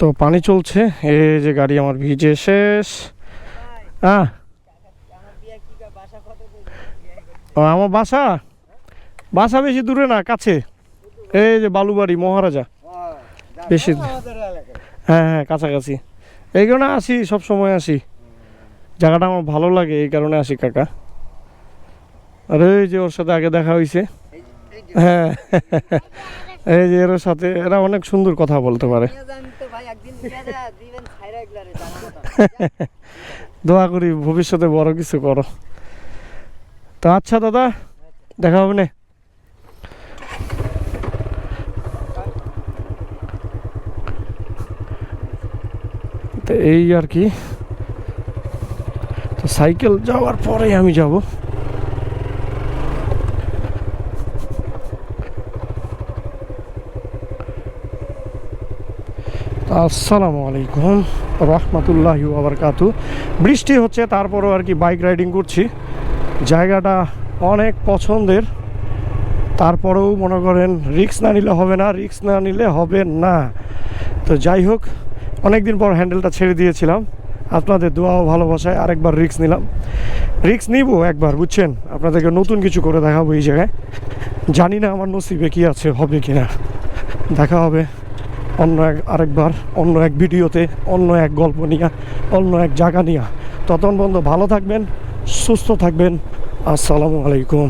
তো পানি চলছে, এই যে গাড়ি আমার ভিজে শেষ। হ্যাঁ আমার বাসা? বাসা বেশি দূরে না, কাছে। এই যে বালুবাড়ি, মহারাজা। বেশি হ্যাঁ হ্যাঁ কাছাকাছি। এই কারণে আসি, সব সময় আসি। জায়গাটা আমার ভালো লাগে, এই কারণে আসি, কাকা। আর এই যে ওর সাথে আগে দেখা হয়েছে হ্যাঁ। এই যে এর সাথে এরা অনেক সুন্দর কথা বলতে পারে। দোয়া করি ভবিষ্যতে বড় কিছু করো। তো আচ্ছা দাদা দেখা হবে না। তো এই আর কি। তো সাইকেল যাওয়ার পরেই আমি যাব। আসসালামু আলাইকুম রহমতুল্লাহি আবরকাতু বৃষ্টি হচ্ছে, তারপরও আর কি বাইক রাইডিং করছি। জায়গাটা অনেক পছন্দের, তারপরেও মনে করেন রিক্স না নিলে হবে না রিক্স না নিলে হবে না। তো যাই হোক অনেক দিন পর হ্যান্ডেলটা ছেড়ে দিয়েছিলাম। আপনাদের দোয়া ও ভালোবাসায় আরেকবার রিক্স নিলাম। রিক্স নিব একবার, বুঝছেন? আপনাদেরকে নতুন কিছু করে দেখাবো এই জায়গায়। জানি না আমার নসিবে কি আছে, হবে কি না দেখা হবে। অন্য এক, আরেকবার, অন্য এক ভিডিওতে, অন্য এক গল্প নিয়ে, অন্য এক জায়গা নিয়ে। ততক্ষণ বন্ধু ভালো থাকবেন, সুস্থ থাকবেন। আসসালামু আলাইকুম।